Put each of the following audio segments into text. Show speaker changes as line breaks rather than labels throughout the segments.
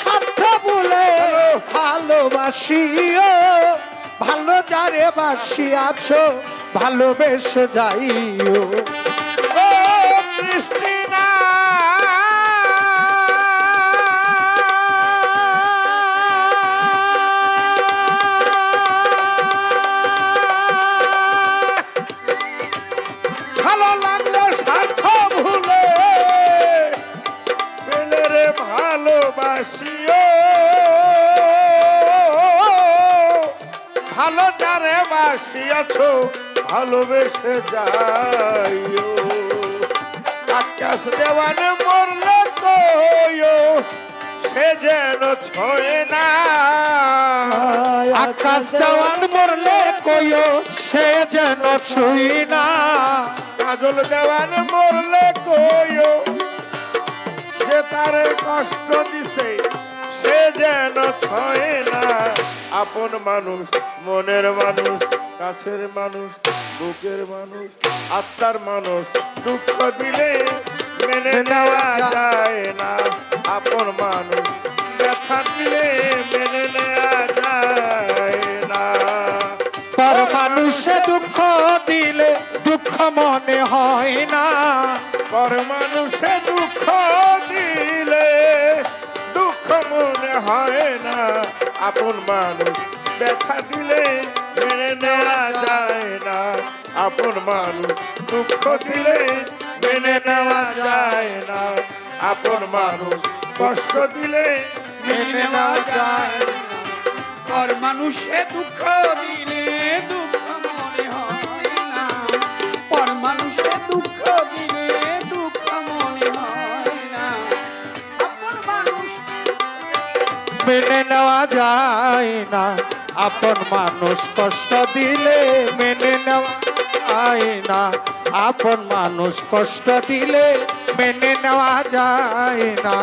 স্বার্থ বলে ভালোবাসিও।
ভালো যারে বাসি আছো ভালোবেসে যাইও। ভালো লাগল স্বার্থ ভালোবাসিও ভালো যারে বাসিয়াছ ভালোবেসে যাইও। আকাশ দেওয়ান মরলে কইও, সে যেন ছয় না।
আকাশ দেওয়ান মরলে কইও, সে যেন ছুই না।
কাজল দেওয়ান মরলে কইও যে তারে কষ্ট দিছে সে যেন ছয় না। আপন মানুষ মনের মানুষ কাছের মানুষ বুকের মানুষ আত্মার মানুষ দুঃখ দিলে মেনে নেওয়া যায়। না। আপন মানুষ ব্যথা দিলে মেনে নেওয়া যায় না।
পর মানুষে দুঃখ দিলে দুঃখ মনে হয় না।
পর মানুষে দুঃখ হয় না, আপন মানুষ। ব্যথা দিলে মেনে নেওয়া যায় না। আপন মানুষ দুঃখ দিলে মেনে নেওয়া যায় না। আপন মানুষ কষ্ট দিলে
মেনে নেওয়া যায়
না। মানুষে দুঃখ দিলে মেনে
নেওয়া যায় না। আপন মানুষ কষ্ট দিলে মেনে নেওয়া যায় না। আপন মানুষ কষ্ট দিলে মেনে নেওয়া যায় না।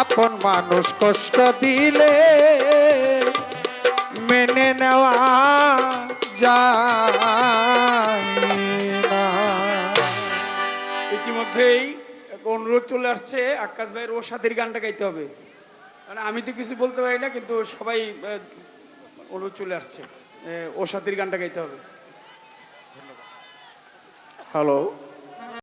আপন মানুষ কষ্ট দিলে মেনে নেওয়া যায়
ইতিমধ্যেই অনুরোধ চলে আসছে আকাশ ভাইয়ের ও সাথীর গানটা গাইতে হবে। আমি তো কিছু বলতে পারি না, কিন্তু সবাই ওর চলে আসছে। ও সাথীর গানটা গাইতে হবে।
হ্যালো।